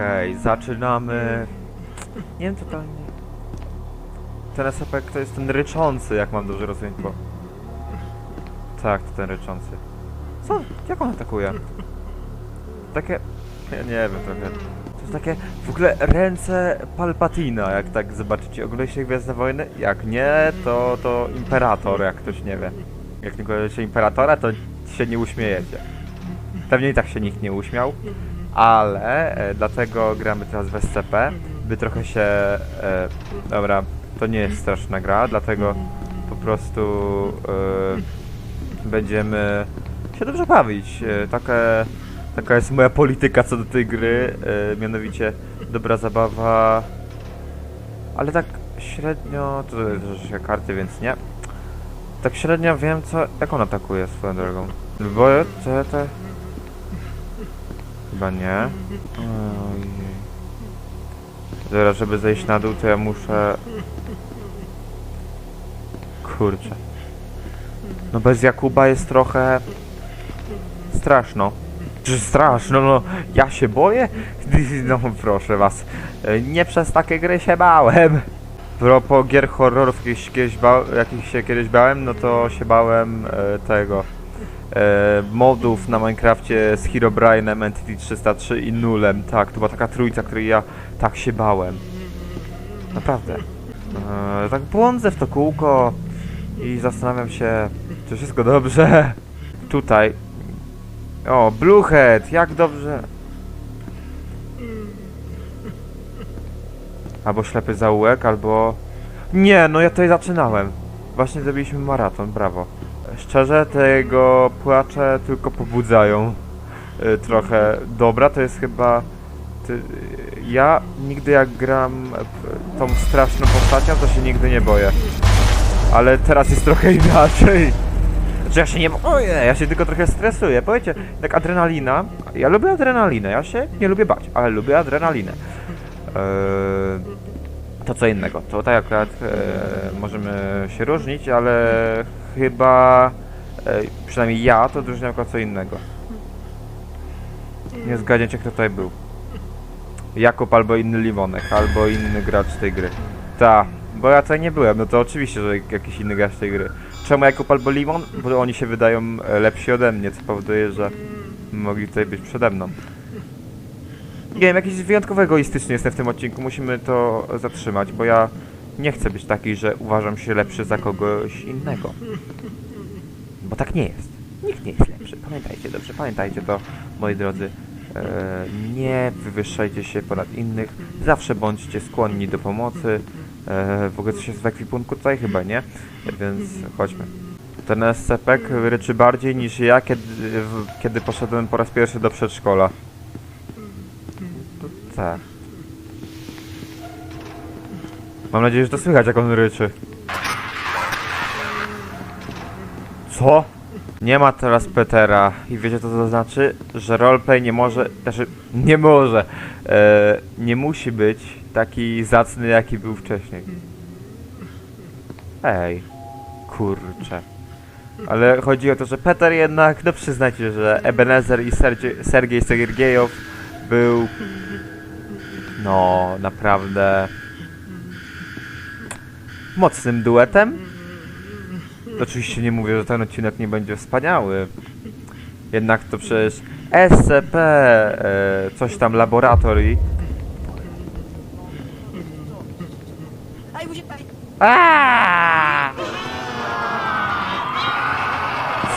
Okej, zaczynamy. Nie wiem totalnie. Ten SCP to jest ten ryczący, jak mam dobrze rozumieć, bo... Tak, to ten ryczący. Co? Jak on atakuje? Takie... Ja nie wiem trochę. To jest takie w ogóle ręce Palpatina, jak tak zobaczycie. Oglądaliście Gwiezdne Wojny? Jak nie, to, to Imperator, jak ktoś nie wie. Jak nie oglądacie Imperatora, to się nie uśmiejecie. Pewnie i tak się nikt nie uśmiał, ale e, dlatego gramy teraz w SCP, by trochę się... E, dobra, to nie jest straszna gra, dlatego po prostu e, będziemy się dobrze bawić. E, taka, taka jest moja polityka co do tej gry, e, mianowicie dobra zabawa, ale tak średnio, to jest się karty, więc nie. Tak średnio wiem co, jak on atakuje swoją drogą. Bo te, te... Chyba nie. Ojej. Zaraz, żeby zejść na dół, to ja muszę... Kurczę. No bez Jakuba jest trochę... Straszno. Czy straszno, no ja się boję? No proszę was. Nie przez takie gry się bałem. Propos gier horrorów, jakich, kiedyś ba jakich się kiedyś bałem, no to się bałem e, tego modów na Minecrafcie z Herobrine'em, Entity 303 i Nulem. Tak, to była taka trójca, której ja tak się bałem. Naprawdę. E, tak błądzę w to kółko i zastanawiam się, czy wszystko dobrze. Tutaj. O, Bluehead, jak dobrze. Albo ślepy zaułek, albo... Nie, no ja tutaj zaczynałem. Właśnie zrobiliśmy maraton, brawo. Szczerze, te jego płacze tylko pobudzają y, trochę. Dobra, to jest chyba... Ja nigdy jak gram tą straszną postacią, to się nigdy nie boję. Ale teraz jest trochę inaczej. Znaczy ja się nie boję, ja się tylko trochę stresuję. Powiecie, jak adrenalina. Ja lubię adrenalinę, ja się nie lubię bać, ale lubię adrenalinę. Eee, to co innego. To tak akurat e, możemy się różnić, ale chyba e, przynajmniej ja to odróżniam jako co innego. Nie zgadniecie kto tutaj był. Jakub albo inny Limonek, albo inny gracz tej gry. Ta, bo ja tutaj nie byłem, no to oczywiście, że jakiś inny gracz tej gry. Czemu Jakub albo Limon? Bo oni się wydają e, lepsi ode mnie, co powoduje, że mogli tutaj być przede mną. Nie wiem, jakiś wyjątkowo egoistyczny jestem w tym odcinku, musimy to zatrzymać, bo ja nie chcę być taki, że uważam się lepszy za kogoś innego. Bo tak nie jest. Nikt nie jest lepszy. Pamiętajcie dobrze, pamiętajcie to, moi drodzy. E, nie wywyższajcie się ponad innych. Zawsze bądźcie skłonni do pomocy. E, w ogóle coś jest w ekwipunku tutaj chyba, nie? Więc chodźmy. Ten SCP ryczy bardziej niż ja, kiedy, kiedy poszedłem po raz pierwszy do przedszkola. Tak. Mam nadzieję, że to słychać, jak on ryczy. Co? Nie ma teraz Petera i wiecie co to znaczy? Że roleplay nie może, znaczy nie może, e, nie musi być taki zacny jaki był wcześniej. Ej, kurczę. Ale chodzi o to, że Peter jednak, no przyznajcie, że Ebenezer i Sergie, Sergiej Sergiejow był no, naprawdę mocnym duetem. Oczywiście nie mówię, że ten odcinek nie będzie wspaniały. Jednak to przecież SCP, e, coś tam laboratory.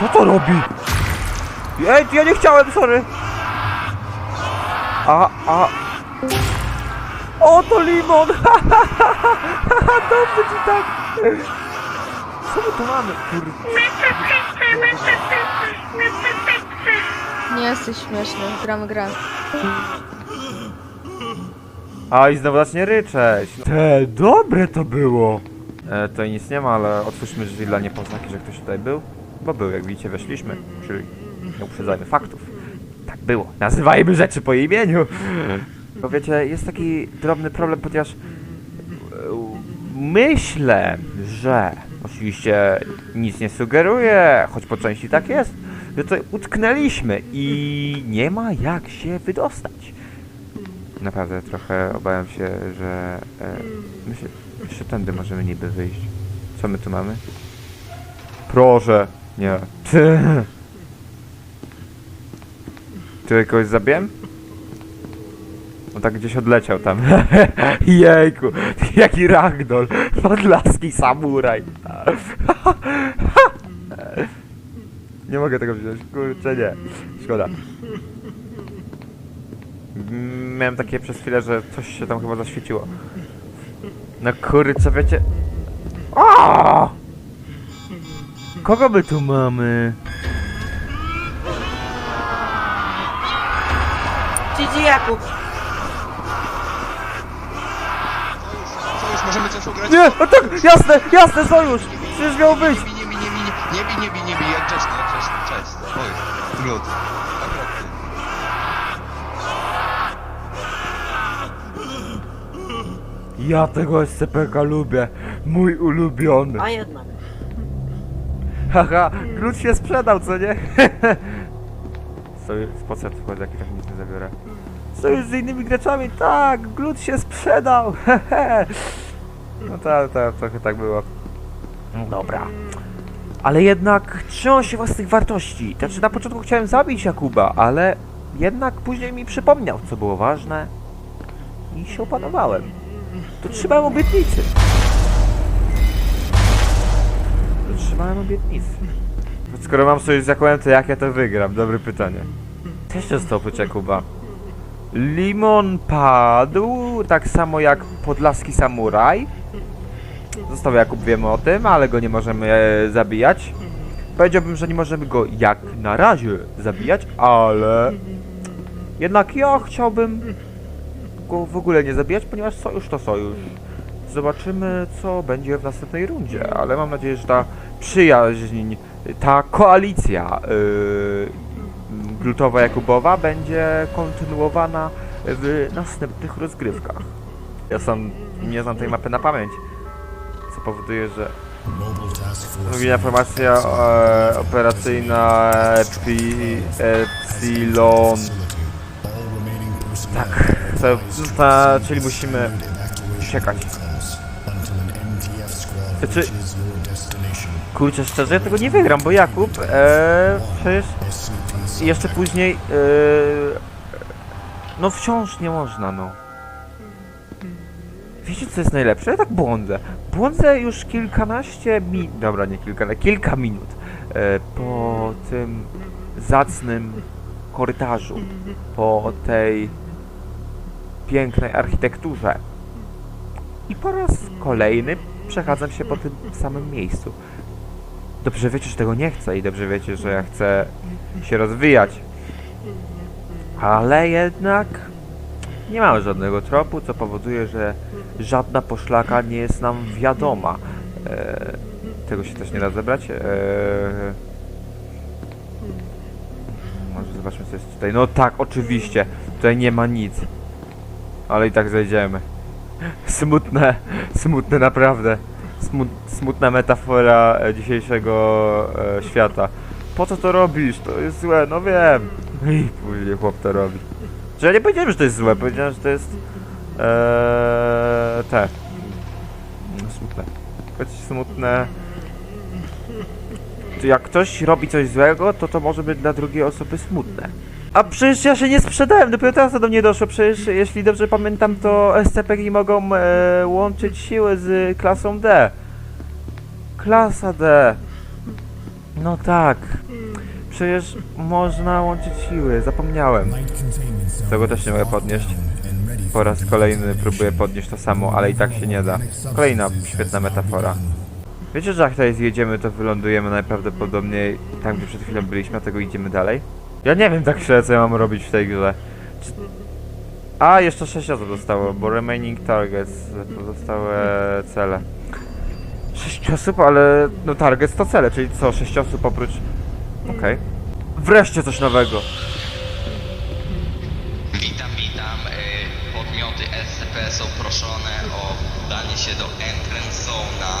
Co to robi? Ej, ja nie chciałem, sorry. A, a, o, to limon! Dobrze ci tak! Co my tu mamy, kurde? Nie jesteś śmieszny, gramy grę. A i znowu zacznie ryczeć. Te, dobre to było! E, tutaj nic nie ma, ale otwórzmy drzwi dla niepoznaki, że ktoś tutaj był. Bo był, jak widzicie, weszliśmy. Czyli nie uprzedzajmy faktów. Tak było. Nazywajmy rzeczy po imieniu. Bo wiecie, jest taki drobny problem, ponieważ e, myślę, że oczywiście nic nie sugeruje, choć po części tak jest, że tutaj utknęliśmy i nie ma jak się wydostać. Naprawdę trochę obawiam się, że... E, myślę, jeszcze tędy możemy niby wyjść. Co my tu mamy? Proszę! Nie. Ty. Ty kogoś zabiłem? On tak gdzieś odleciał tam. Jejku, jaki ragdoll. Podlaski samuraj. nie mogę tego wziąć, kurczę nie. Szkoda. Miałem takie przez chwilę, że coś się tam chyba zaświeciło. No kurczę, wiecie... O! Kogo my tu mamy? GG Jakub. Nie, no tak, jasne, jasne, sojusz! Przecież miał być! Nie bij, nie bij, nie bij, nie bij, nie bij, jak grzeczny, jak grzeczny, cześć. Oj, glut. Okropny. Ja tego SCPK lubię, mój ulubiony. A jednak. Haha, glut się sprzedał, co nie? Sojusz, po co tu chodzi, jak tak nic nie zabiorę? Sojusz z innymi graczami, tak, glut się sprzedał, hehe. No tak, tak, trochę tak było. No Dobra. Ale jednak trzymał się własnych wartości. Znaczy na początku chciałem zabić Jakuba, ale jednak później mi przypomniał, co było ważne. I się opanowałem. To trzymałem obietnicy. Dotrzymałem obietnicy. Skoro mam coś z Jakubem, to jak ja to wygram? Dobre pytanie. Też często oprócz Jakuba. Limon padł, tak samo jak podlaski samuraj. Został Jakub, wiemy o tym, ale go nie możemy e, zabijać. Powiedziałbym, że nie możemy go jak na razie zabijać, ale... Jednak ja chciałbym go w ogóle nie zabijać, ponieważ sojusz to sojusz. Zobaczymy, co będzie w następnej rundzie, ale mam nadzieję, że ta przyjaźń, ta koalicja yy, glutowa Jakubowa będzie kontynuowana w następnych rozgrywkach. Ja sam nie znam tej mapy na pamięć, powoduje, że Druga formacja e, operacyjna Epi, Epsilon. Tak, to, ta, czyli musimy uciekać. Czy... Kurczę, szczerze, ja tego nie wygram, bo Jakub, e, przecież jeszcze później, e, no wciąż nie można, no. Wiecie co jest najlepsze? Ja tak błądzę. Błądzę już kilkanaście minut, dobra nie kilka, kilka minut e, po tym zacnym korytarzu, po tej pięknej architekturze. I po raz kolejny przechadzam się po tym samym miejscu. Dobrze wiecie, że tego nie chcę i dobrze wiecie, że ja chcę się rozwijać. Ale jednak nie mamy żadnego tropu, co powoduje, że żadna poszlaka nie jest nam wiadoma. E, tego się też nie da zebrać. E, może zobaczmy, co jest tutaj. No tak, oczywiście. Tutaj nie ma nic. Ale i tak zejdziemy. Smutne, smutne naprawdę. Smut, smutna metafora e, dzisiejszego e, świata. Po co to robisz? To jest złe, no wiem. I później chłop to robi. Że ja nie powiedziałem, że to jest złe, powiedziałem, że to jest... Eee, te. No, smutne. Choć smutne... To jak ktoś robi coś złego, to to może być dla drugiej osoby smutne. A przecież ja się nie sprzedałem, dopiero teraz to do mnie doszło. Przecież jeśli dobrze pamiętam, to SCP nie mogą e, łączyć siły z klasą D. Klasa D. No tak. Przecież można łączyć siły, zapomniałem. Tego też nie mogę podnieść. Po raz kolejny próbuję podnieść to samo, ale i tak się nie da. Kolejna świetna metafora. Wiecie, że jak tutaj zjedziemy, to wylądujemy najprawdopodobniej tam, gdzie przed chwilą byliśmy, a tego idziemy dalej? Ja nie wiem tak szczerze, co ja mam robić w tej grze. Czy... A, jeszcze 6 osób zostało, bo remaining targets, pozostałe cele. 6 osób, ale no targets to cele, czyli co, 6 osób oprócz... Okej. Wreszcie coś nowego. Proszone o danie się do Entrance Zone'a.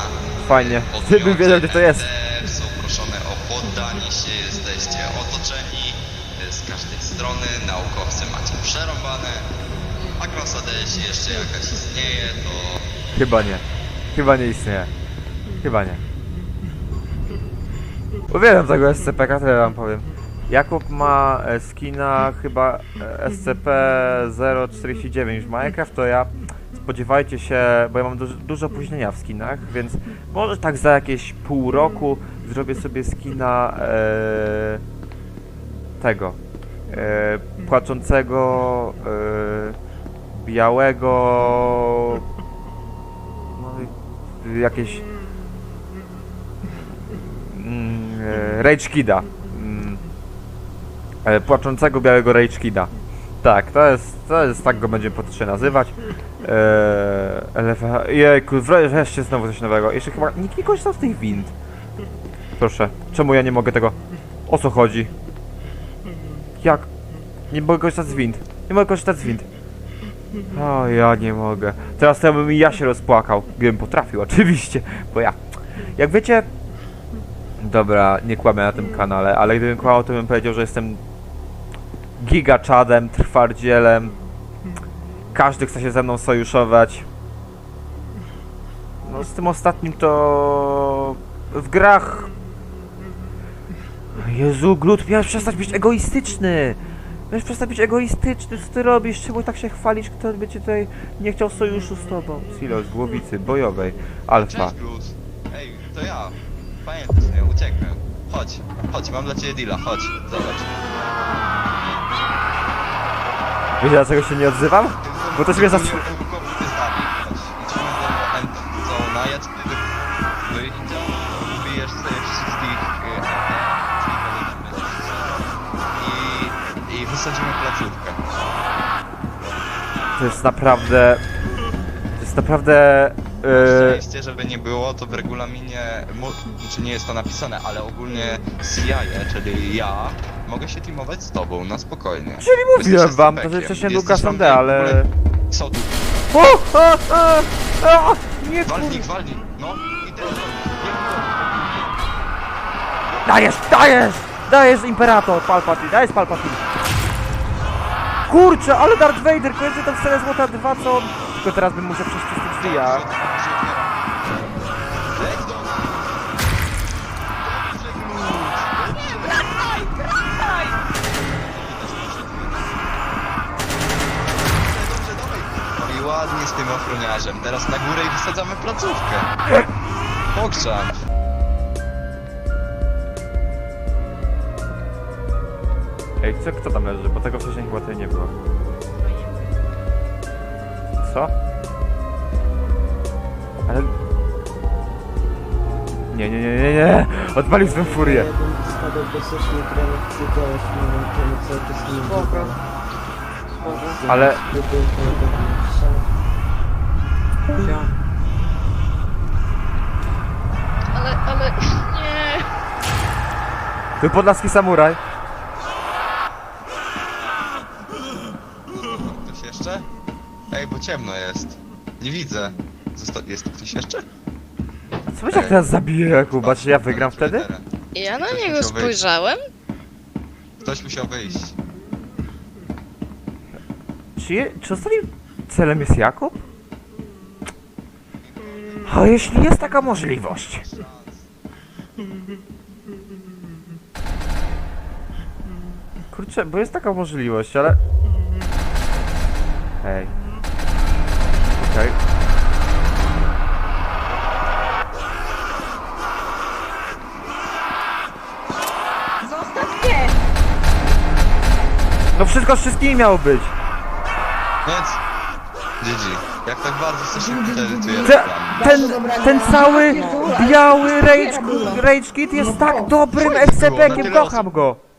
Fajnie. Gdybym wiedział, gdzie to jest. Są proszone o poddanie się, jesteście otoczeni y, z każdej strony, naukowcy macie przerąbane, A Crossade, jeśli jeszcze jakaś istnieje, to Chyba nie. Chyba nie istnieje. Chyba nie. Uwielbiam tego SCP, tyle wam powiem. Jakub ma e, skina chyba e, SCP-049 w Minecraft, to ja spodziewajcie się, bo ja mam dużo, dużo opóźnienia w skinach, więc może tak za jakieś pół roku zrobię sobie skina e, tego e, płaczącego e, białego no, jakieś mm, e, Rage Kida. Mm, e, płaczącego białego Rage Kida. Tak, to jest, to jest, tak go będziemy potrzebnie nazywać. Eee, LFH, jejku, wre- wreszcie znowu coś nowego. Jeszcze chyba nikt nie korzystał z tych wind. Proszę, czemu ja nie mogę tego? O co chodzi? Jak? Nie mogę korzystać z wind. Nie mogę korzystać z wind. O, ja nie mogę. Teraz to bym i ja się rozpłakał. Gdybym potrafił, oczywiście. Bo ja... Jak wiecie... Dobra, nie kłamię na tym kanale, ale gdybym kłamał, to bym powiedział, że jestem gigaczadem, trwardzielem. Każdy chce się ze mną sojuszować. No z tym ostatnim to... W grach... Jezu, Glut, miałeś przestać być egoistyczny! Miałeś przestać być egoistyczny, co ty robisz? Czemu tak się chwalisz? Kto by cię tutaj nie chciał sojuszu z tobą? Silos, głowicy, bojowej, alfa. Cześć Glut. Ej, to ja. Pamiętasz mnie, uciekłem. Chodź, chodź, mam dla ciebie deala, chodź, zobacz. Wiecie dlaczego się nie odzywam? Bo to sobie y, i, wysadzimy. To jest naprawdę... To jest naprawdę... Yy, Szczęście, żeby nie było, to w regulaminie, czy nie jest to napisane, ale ogólnie CIA, czyli ja, mogę się teamować z tobą, na spokojnie. czyli mówiłem Jesteś wam, to że wcześniej był jesteś tam w ale... ogóle- Co tu? O, a, a, a, nie kur... Walnij, walnij, no i teraz Dajesz, dajesz! Dajesz Imperator, Palpatine, dajesz Palpatine. Kurczę, ale Darth Vader, kojarzy tą scenę Złota 2, co. Tylko teraz bym musiał przejść przez te drzwi, a... ochroniarzem. Teraz na górę i wysadzamy placówkę. Pogrzam. Ej, co, kto tam leży? Bo tego wcześniej chyba tutaj nie było. Co? Ale... Nie, nie, nie, nie, nie! Odpalił swoją furię! Spoko. Ale... Ale, nie. Ty podlaski samuraj! Ktoś jeszcze? Ej, bo ciemno jest. Nie widzę. Zosta jest tu ktoś jeszcze? Co będzie jak teraz zabije Jakuba? Czy ja wygram wtedy? Ja na Ktoś niego musiał wyjść. spojrzałem. Ktoś musiał wyjść. Czy, je, czy ostatnim celem jest Jakub? A jeśli jest taka możliwość? Kurczę, bo jest taka możliwość, ale... Hej. Okej. Zostaw mnie! No wszystko z wszystkimi miało być! Więc... GG. Jak tak bardzo chcesz się Te, ten, ten cały biały Rage, Rage Kit jest tak dobrym SCP-kiem, kocham go!